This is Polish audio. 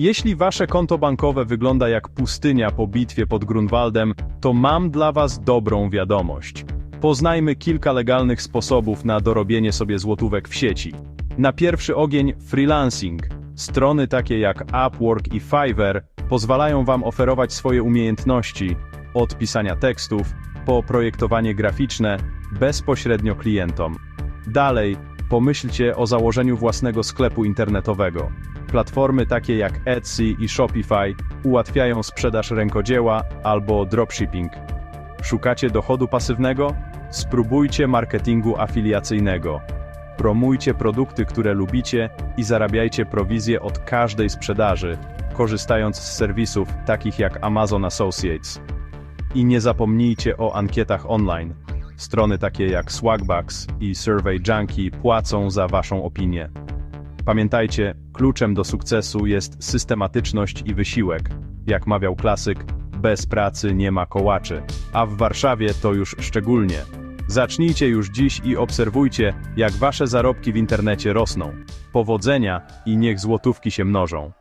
Jeśli wasze konto bankowe wygląda jak pustynia po bitwie pod Grunwaldem, to mam dla was dobrą wiadomość. Poznajmy kilka legalnych sposobów na dorobienie sobie złotówek w sieci. Na pierwszy ogień freelancing. Strony takie jak Upwork i Fiverr pozwalają wam oferować swoje umiejętności od pisania tekstów po projektowanie graficzne bezpośrednio klientom. Dalej, pomyślcie o założeniu własnego sklepu internetowego. Platformy takie jak Etsy i Shopify ułatwiają sprzedaż rękodzieła albo dropshipping. Szukacie dochodu pasywnego? Spróbujcie marketingu afiliacyjnego. Promujcie produkty, które lubicie i zarabiajcie prowizję od każdej sprzedaży, korzystając z serwisów takich jak Amazon Associates. I nie zapomnijcie o ankietach online. Strony takie jak Swagbucks i Survey Junkie płacą za waszą opinię. Pamiętajcie, kluczem do sukcesu jest systematyczność i wysiłek. Jak mawiał klasyk, bez pracy nie ma kołaczy, a w Warszawie to już szczególnie. Zacznijcie już dziś i obserwujcie, jak wasze zarobki w internecie rosną. Powodzenia i niech złotówki się mnożą.